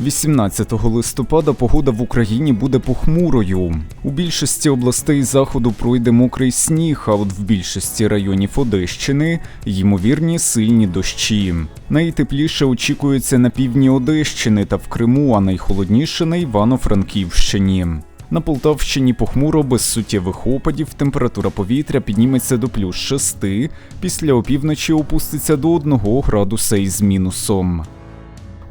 18 листопада погода в Україні буде похмурою. У більшості областей заходу пройде мокрий сніг, а от в більшості районів Одещини ймовірні сильні дощі. Найтепліше очікується на півдні Одещини та в Криму, а найхолодніше на Івано-Франківщині. На Полтавщині похмуро без суттєвих опадів температура повітря підніметься до плюс 6, після опівночі опуститься до 1 градуса із мінусом.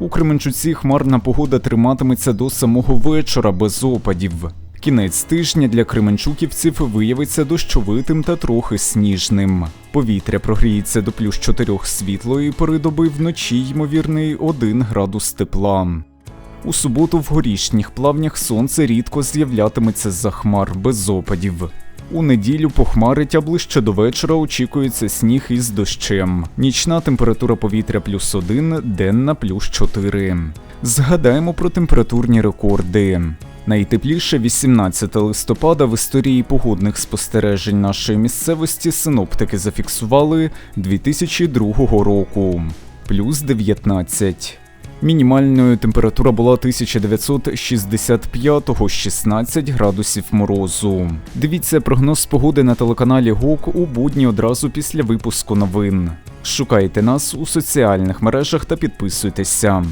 У Кременчуці хмарна погода триматиметься до самого вечора без опадів. Кінець тижня для кременчуківців виявиться дощовитим та трохи сніжним. Повітря прогріється до плюс 4 світлої пори доби вночі, ймовірний 1 градус тепла. У суботу в горішніх плавнях сонце рідко з'являтиметься з-за хмар без опадів. У неділю похмарить, а ближче до вечора очікується сніг із дощем. Нічна температура повітря плюс 1, денна плюс 4. Згадаємо про температурні рекорди. Найтепліше 18 листопада в історії погодних спостережень нашої місцевості синоптики зафіксували 2002 року плюс 19. Мінімальною температура була 1965-го 16 градусів морозу. Дивіться прогноз погоди на телеканалі ГОК у будні одразу після випуску новин. Шукайте нас у соціальних мережах та підписуйтеся.